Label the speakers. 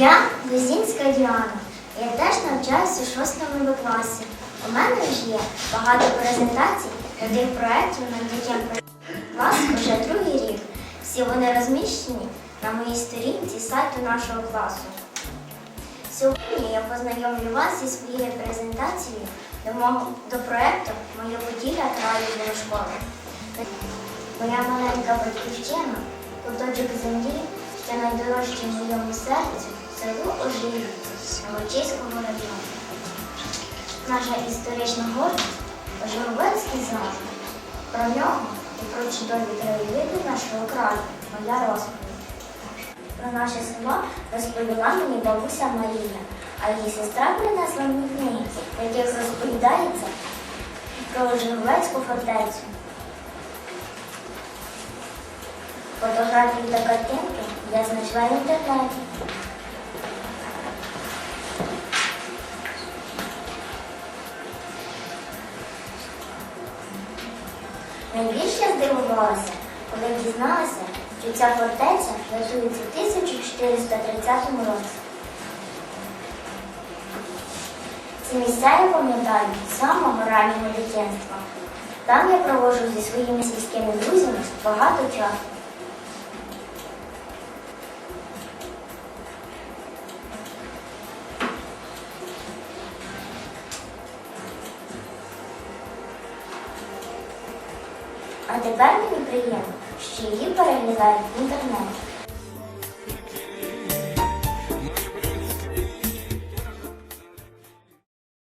Speaker 1: Я Лозінська Діана. Я теж навчаюся у шостому класі. У мене ж є багато презентацій таких проєктів над дітям клас вже другий рік. Всі вони розміщені на моїй сторінці сайту нашого класу. Сьогодні я познайомлю вас зі своєю презентацією до, проєкту Моя будівля краю школи. Моя маленька батьківщина, куточок землі, що найдорожче в моєму серці, село Ожирівці, Новочиського району. Наша історична гордість Ожировецький замок. Про нього і про чудові краєвиди нашого краю, моя розповідь. Про наше село розповіла мені бабуся Марія, а її сестра принесла мені книги, в яких розповідається про Ожировецьку фортецю. Фотографії та картинки я знайшла в інтернеті. Найбільше здивувалася, коли дізналася, що ця фортеця датується в 1430 році. Ці місця я пам'ятаю з самого раннього дитинства. Там я проводжу зі своїми сільськими друзями багато часу. А тепер мені приємно, що її переглядають в інтернеті.